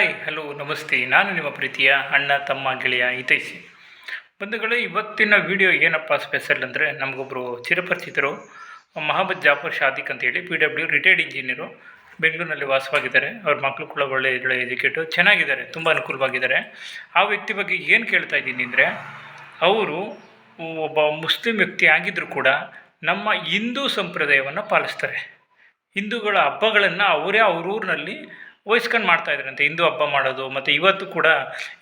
Hi hello ನಮಸ್ತೆ. ನಾನು ನಿಮ್ಮ ಪ್ರೀತಿಯ ಅಣ್ಣ, ತಮ್ಮ, ಗೆಳೆಯ ಹಿತೈಸಿ ಬಂಧುಗಳೇ, ಇವತ್ತಿನ ವಿಡಿಯೋ ಏನಪ್ಪ ಸ್ಪೆಷಲ್ ಅಂದರೆ ನಮಗೊಬ್ಬರು ಚಿರಪರಿಚಿತರು, ಮಹಮ್ಮದ್ ಜಾಫರ್ ಶಾದಿಕ್ ಅಂತೇಳಿ ಪಿ ಡಬ್ಲ್ಯೂ ರಿಟೈರ್ಡ್ ಇಂಜಿನಿಯರು ಬೆಂಗಳೂರಿನಲ್ಲಿ ವಾಸವಾಗಿದ್ದಾರೆ. ಅವ್ರ ಮಕ್ಕಳು ಕೂಡ ಒಳ್ಳೆ ಒಳ್ಳೆ ಎಜುಕೇಟು ಚೆನ್ನಾಗಿದ್ದಾರೆ, ತುಂಬ ಅನುಕೂಲವಾಗಿದ್ದಾರೆ. ಆ ವ್ಯಕ್ತಿ ಬಗ್ಗೆ ಏನು ಕೇಳ್ತಾ ಇದ್ದೀನಿ ಅಂದರೆ, ಅವರು ಒಬ್ಬ ಮುಸ್ಲಿಂ ವ್ಯಕ್ತಿ ಆಗಿದ್ದರೂ ಕೂಡ ನಮ್ಮ ಹಿಂದೂ ಸಂಪ್ರದಾಯವನ್ನು ಪಾಲಿಸ್ತಾರೆ. ಹಿಂದೂಗಳ ಹಬ್ಬಗಳನ್ನು ಅವರೇ ಅವ್ರ ಊರಿನಲ್ಲಿ ವಹಿಸ್ಕೊಂಡು ಮಾಡ್ತಾ ಇದ್ರಂತೆ ಹಿಂದೂ ಹಬ್ಬ ಮಾಡೋದು, ಮತ್ತು ಇವತ್ತು ಕೂಡ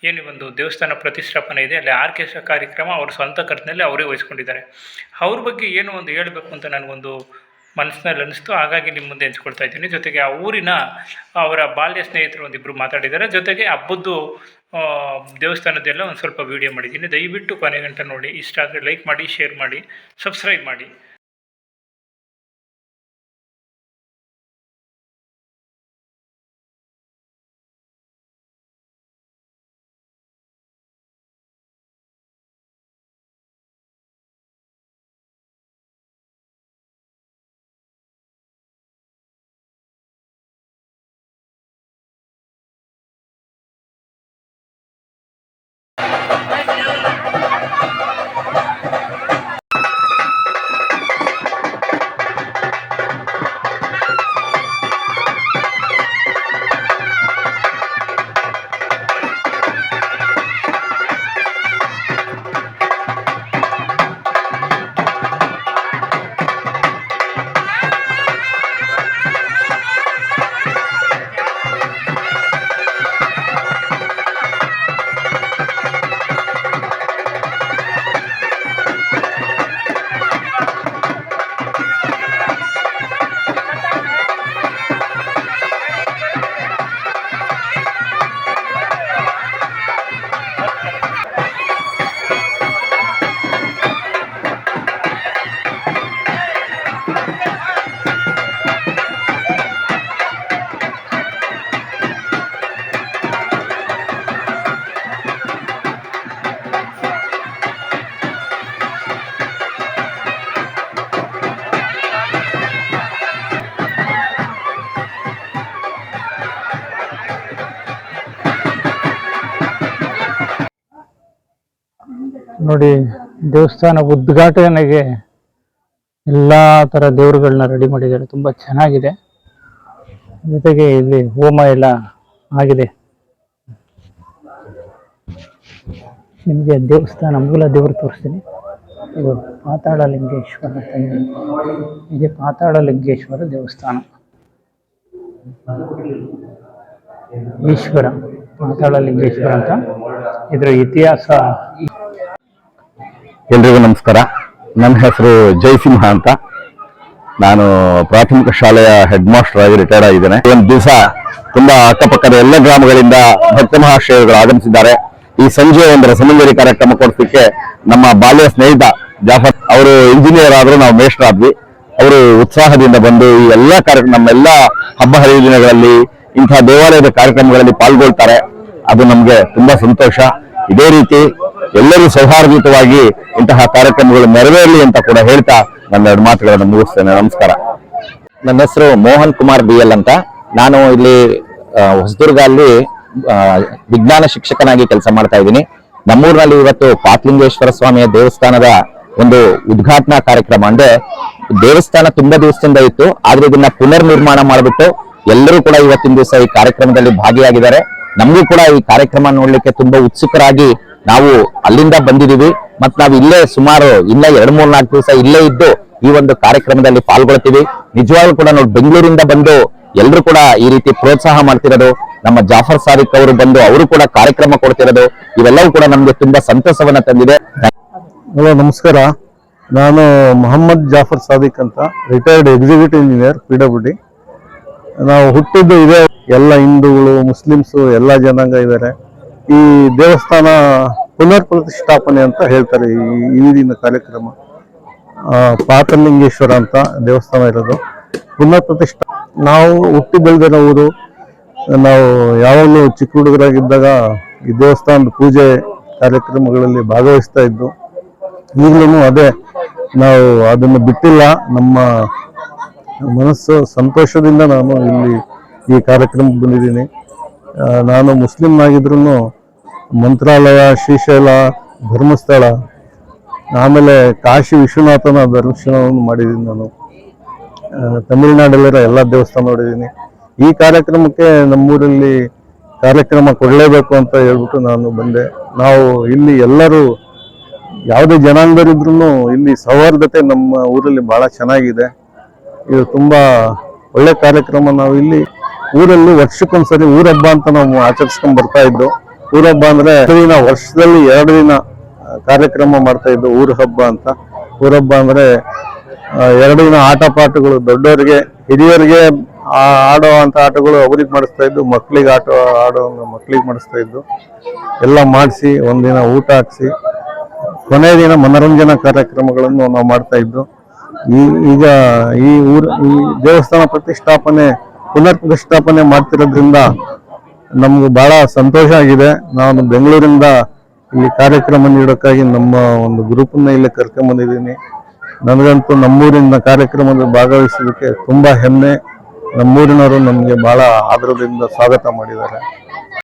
ಏನು ಒಂದು ದೇವಸ್ಥಾನ ಪ್ರತಿಷ್ಠಾಪನೆ ಇದೆ, ಅಲ್ಲಿ ಆರ್ಕೆಸ್ಟ್ರಾ ಕಾರ್ಯಕ್ರಮ ಅವ್ರ ಸ್ವಂತ ಖರ್ಚಿನಲ್ಲಿ ಅವರೇ ವಹಿಸ್ಕೊಂಡಿದ್ದಾರೆ. ಅವ್ರ ಬಗ್ಗೆ ಏನು ಒಂದು ಹೇಳಬೇಕು ಅಂತ ನನಗೊಂದು ಮನಸ್ಸಿನಲ್ಲಿ ಅನ್ನಿಸ್ತು. ಹಾಗಾಗಿ ನಿಮ್ಮ ಮುಂದೆ ಹಂಚ್ಕೊಳ್ತಾ ಇದ್ದೀನಿ. ಜೊತೆಗೆ ಆ ಊರಿನ ಅವರ ಬಾಲ್ಯ ಸ್ನೇಹಿತರು ಒಂದಿಬ್ಬರು ಮಾತಾಡಿದ್ದಾರೆ. ಜೊತೆಗೆ ಹಬ್ಬದ್ದು ದೇವಸ್ಥಾನದ್ದೆಲ್ಲ ಒಂದು ಸ್ವಲ್ಪ ವೀಡಿಯೋ ಮಾಡಿದ್ದೀನಿ. ದಯವಿಟ್ಟು ಕೊನೆ ಗಂಟೆ ನೋಡಿ. ಇಷ್ಟ ಆದರೆ ಲೈಕ್ ಮಾಡಿ ಶೇರ್ ಮಾಡಿ ಸಬ್ಸ್ಕ್ರೈಬ್ ಮಾಡಿ. ನೋಡಿ, ದೇವಸ್ಥಾನ ಉದ್ಘಾಟನೆಗೆ ಎಲ್ಲ ಥರ ದೇವರುಗಳನ್ನ ರೆಡಿ ಮಾಡಿದ್ದಾರೆ. ತುಂಬ ಚೆನ್ನಾಗಿದೆ. ಜೊತೆಗೆ ಇಲ್ಲಿ ಹೋಮ ಎಲ್ಲ ಆಗಿದೆ. ನಿಮಗೆ ದೇವಸ್ಥಾನ, ಮೂಲ ದೇವರು ತೋರಿಸ್ತೀನಿ. ಇದು ಪಾತಾಳ ಲಿಂಗೇಶ್ವರ. ಇದೆ ಪಾತಾಳ ಲಿಂಗೇಶ್ವರ ದೇವಸ್ಥಾನ. ಈಶ್ವರ, ಪಾತಾಳ ಲಿಂಗೇಶ್ವರ ಅಂತ ಇದರ ಇತಿಹಾಸ. ಎಲ್ರಿಗೂ ನಮಸ್ಕಾರ. ನನ್ನ ಹೆಸರು ಜಯಸಿಂಹ ಅಂತ. ನಾನು ಪ್ರಾಥಮಿಕ ಶಾಲೆಯ ಹೆಡ್ ಮಾಸ್ಟರ್ ಆಗಿ ರಿಟೈರ್ಡ್ ಆಗಿದ್ದೇನೆ. ಒಂದು ದಿವಸ ತುಂಬಾ ಅಕ್ಕಪಕ್ಕದ ಎಲ್ಲ ಗ್ರಾಮಗಳಿಂದ ಭಕ್ತ ಮಹಾಶಯಗಳು ಆಗಮಿಸಿದ್ದಾರೆ. ಈ ಸಂಜೆ ಒಂದು ರಸಮಂಜರಿ ಕಾರ್ಯಕ್ರಮ ಕೊಡಿಸಲಿಕ್ಕೆ ನಮ್ಮ ಬಾಲ್ಯ ಸ್ನೇಹಿತ ಜಾಫರ್ ಅವರು ಇಂಜಿನಿಯರ್ ಆದರೂ ನಾವು ಮೇಷ್ಟ್ರಾದ್ವಿ ಅವರು ಉತ್ಸಾಹದಿಂದ ಬಂದು ಈ ಎಲ್ಲ ಕಾರ್ಯಕ್ರಮ ನಮ್ಮ ಎಲ್ಲ ಹಬ್ಬ ಹರಿದಿನಗಳಲ್ಲಿ ಇಂತಹ ದೇವಾಲಯದ ಕಾರ್ಯಕ್ರಮಗಳಲ್ಲಿ ಪಾಲ್ಗೊಳ್ತಾರೆ. ಅದು ನಮಗೆ ತುಂಬಾ ಸಂತೋಷ. ಇದೇ ರೀತಿ ಎಲ್ಲರೂ ಸೌಹಾರ್ದಯುತವಾಗಿ ಇಂತಹ ಕಾರ್ಯಕ್ರಮಗಳು ನೆರವೇರಲಿ ಅಂತ ಕೂಡ ಹೇಳ್ತಾ ನನ್ನ ಎರಡು ಮಾತುಗಳನ್ನು ಮುಗಿಸ್ತೇನೆ. ನಮಸ್ಕಾರ. ನನ್ನ ಹೆಸರು ಮೋಹನ್ ಕುಮಾರ್ ಬಿ ಎಲ್ ಅಂತ. ನಾನು ಇಲ್ಲಿ ಹೊಸದುರ್ಗ ಅಲ್ಲಿ ವಿಜ್ಞಾನ ಶಿಕ್ಷಕನಾಗಿ ಕೆಲಸ ಮಾಡ್ತಾ ಇದ್ದೀನಿ. ನಮ್ಮೂರಿನಲ್ಲಿ ಇವತ್ತು ಪಾತ್ಲಿಂಗೇಶ್ವರ ಸ್ವಾಮಿಯ ದೇವಸ್ಥಾನದ ಒಂದು ಉದ್ಘಾಟನಾ ಕಾರ್ಯಕ್ರಮ. ಅಂದ್ರೆ ದೇವಸ್ಥಾನ ತುಂಬಾ ದಿವಸದಿಂದ ಇತ್ತು, ಆದ್ರೆ ಇದನ್ನ ಪುನರ್ ನಿರ್ಮಾಣ ಮಾಡಿಬಿಟ್ಟು ಎಲ್ಲರೂ ಕೂಡ ಇವತ್ತಿನ ದಿವಸ ಈ ಕಾರ್ಯಕ್ರಮದಲ್ಲಿ ಭಾಗಿಯಾಗಿದ್ದಾರೆ. ನಮಗೂ ಕೂಡ ಈ ಕಾರ್ಯಕ್ರಮ ನೋಡ್ಲಿಕ್ಕೆ ತುಂಬಾ ಉತ್ಸುಕರಾಗಿ ನಾವು ಅಲ್ಲಿಂದ ಬಂದಿದೀವಿ ಮತ್ತು ನಾವು ಇಲ್ಲೇ ಸುಮಾರು ಇನ್ನ ಎರಡ್ ಮೂರ್ ನಾಲ್ಕು ದಿವಸ ಇಲ್ಲೇ ಇದ್ದು ಈ ಒಂದು ಕಾರ್ಯಕ್ರಮದಲ್ಲಿ ಪಾಲ್ಗೊಳ್ತೀವಿ. ನಿಜವಾಗ್ಲೂ ಕೂಡ ನೋಡಿ ಬೆಂಗಳೂರಿಂದ ಬಂದು ಎಲ್ಲರೂ ಕೂಡ ಈ ರೀತಿ ಪ್ರೋತ್ಸಾಹ ಮಾಡ್ತಿರೋದು. ನಮ್ಮ ಜಾಫರ್ ಸಾದಿಕ್ ಅವರು ಬಂದು ಅವರು ಕೂಡ ಕಾರ್ಯಕ್ರಮ ಕೊಡ್ತಿರೋದು. ಇವೆಲ್ಲವೂ ಕೂಡ ನಮ್ಗೆ ತುಂಬಾ ಸಂತಸವನ್ನ ತಂದಿದೆ. ನಮಸ್ಕಾರ. ನಾನು ಮೊಹಮ್ಮದ್ ಜಾಫರ್ ಸಾದಿಕ್ ಅಂತ retired executive engineer P W D ನಾವು ಹುಟ್ಟಿದ್ದು ಇದೆ. ಎಲ್ಲ ಹಿಂದೂಗಳು, ಮುಸ್ಲಿಮ್ಸು, ಎಲ್ಲ ಜನಾಂಗ ಇದ್ದಾರೆ. ಈ ದೇವಸ್ಥಾನ ಪುನರ್ ಪ್ರತಿಷ್ಠಾಪನೆ ಅಂತ ಹೇಳ್ತಾರೆ ಈ ಹಿಂದಿನ ದಿನ ಕಾರ್ಯಕ್ರಮ ಪಾತಲಿಂಗೇಶ್ವರ ಅಂತ ದೇವಸ್ಥಾನ ಇರೋದು. ಪುನರ್ ಪ್ರತಿಷ್ಠಾ ನಾವು ಹುಟ್ಟಿ ಬೆಳೆದಿರೋ ಊರು, ನಾವು ಯಾವಾಗಲೂ ಚಿಕ್ಕ ಹುಡುಗರಾಗಿದ್ದಾಗ ಈ ದೇವಸ್ಥಾನದ ಪೂಜೆ ಕಾರ್ಯಕ್ರಮಗಳಲ್ಲಿ ಭಾಗವಹಿಸ್ತಾ ಇದ್ದು ಈಗಲೂ ಅದೇ ನಾವು ಅದನ್ನು ಬಿಟ್ಟಿಲ್ಲ. ನಮ್ಮ ಮನಸ್ಸು ಸಂತೋಷದಿಂದ ನಾನು ಇಲ್ಲಿ ಈ ಕಾರ್ಯಕ್ರಮಕ್ಕೆ ಬಂದಿದ್ದೀನಿ. ನಾನು ಮುಸ್ಲಿಂ ಮುಸ್ಲಿಮ್ನಾಗಿದ್ರು ಮಂತ್ರಾಲಯ, ಶ್ರೀಶೈಲ, ಧರ್ಮಸ್ಥಳ, ಆಮೇಲೆ ಕಾಶಿ ವಿಶ್ವನಾಥನ ದರ್ಶನವನ್ನು ಮಾಡಿದ್ದೀನಿ ನಾನು. ತಮಿಳುನಾಡಲ್ಲಿರೋ ಎಲ್ಲ ದೇವಸ್ಥಾನ ನೋಡಿದ್ದೀನಿ. ಈ ಕಾರ್ಯಕ್ರಮಕ್ಕೆ ನಮ್ಮೂರಲ್ಲಿ ಕಾರ್ಯಕ್ರಮ ಕೊಡಲೇಬೇಕು ಅಂತ ಹೇಳ್ಬಿಟ್ಟು ನಾನು ಬಂದೆ. ನಾವು ಇಲ್ಲಿ ಎಲ್ಲರೂ, ಯಾವುದೇ ಜನಾಂಗರಿದ್ರು ಇಲ್ಲಿ ಸೌಹಾರ್ದತೆ ನಮ್ಮ ಊರಲ್ಲಿ ಬಹಳ ಚೆನ್ನಾಗಿದೆ. ಇದು ತುಂಬ ಒಳ್ಳೆ ಕಾರ್ಯಕ್ರಮ. ನಾವು ಇಲ್ಲಿ ಊರಲ್ಲಿ ವರ್ಷಕ್ಕೊಂದ್ಸರಿ ಊರಬ್ಬ ಅಂತ ನಾವು ಆಚರಿಸ್ಕೊಂಡು ಬರ್ತಾ ಇದ್ದು. ಊರಬ್ಬ ಅಂದ್ರೆ ದಿನ ವರ್ಷದಲ್ಲಿ ಎರಡು ದಿನ ಕಾರ್ಯಕ್ರಮ ಮಾಡ್ತಾ ಇದ್ದು ಊರ ಹಬ್ಬ ಅಂತ. ಊರಬ್ಬ ಅಂದ್ರೆ ಆ, ಎರಡು ದಿನ ಆಟ ಪಾಠಗಳು ದೊಡ್ಡವರಿಗೆ ಹಿರಿಯರಿಗೆ ಆಡೋ ಅಂತ ಆಟಗಳು ಅವ್ರಿಗೆ ಮಾಡಿಸ್ತಾ ಇದ್ದು ಮಕ್ಳಿಗೆ ಆಟ ಆಡೋ ಮಕ್ಳಿಗೆ ಮಾಡಿಸ್ತಾ ಇದ್ದು ಎಲ್ಲ ಮಾಡಿಸಿ ಒಂದಿನ ಊಟ ಹಾಕ್ಸಿ ಕೊನೆ ದಿನ ಮನರಂಜನಾ ಕಾರ್ಯಕ್ರಮಗಳನ್ನು ನಾವು ಮಾಡ್ತಾ ಇದ್ದು ಈಗ ಈ ಊರ ಈ ದೇವಸ್ಥಾನ ಪ್ರತಿಷ್ಠಾಪನೆ ಪುನರ್ ಪ್ರತಿಷ್ಠಾಪನೆ ಮಾಡ್ತಿರೋದ್ರಿಂದ ನಮ್ಗೆ ಬಹಳ ಸಂತೋಷ ಆಗಿದೆ. ನಾನು ಬೆಂಗಳೂರಿಂದ ಇಲ್ಲಿ ಕಾರ್ಯಕ್ರಮ ನೀಡೋಕ್ಕಾಗಿ ನಮ್ಮ ಒಂದು ಗ್ರೂಪನ್ನ ಇಲ್ಲಿ ಕರ್ಕೊಂಡ್ ಬಂದಿದ್ದೀನಿ ನನಗಂತೂ ನಮ್ಮೂರಿನ ಕಾರ್ಯಕ್ರಮದಲ್ಲಿ ಭಾಗವಹಿಸೋದಕ್ಕೆ ತುಂಬಾ ಹೆಮ್ಮೆ. ನಮ್ಮೂರಿನವರು ನಮಗೆ ಬಹಳ ಆದರದಿಂದ ಸ್ವಾಗತ ಮಾಡಿದ್ದಾರೆ.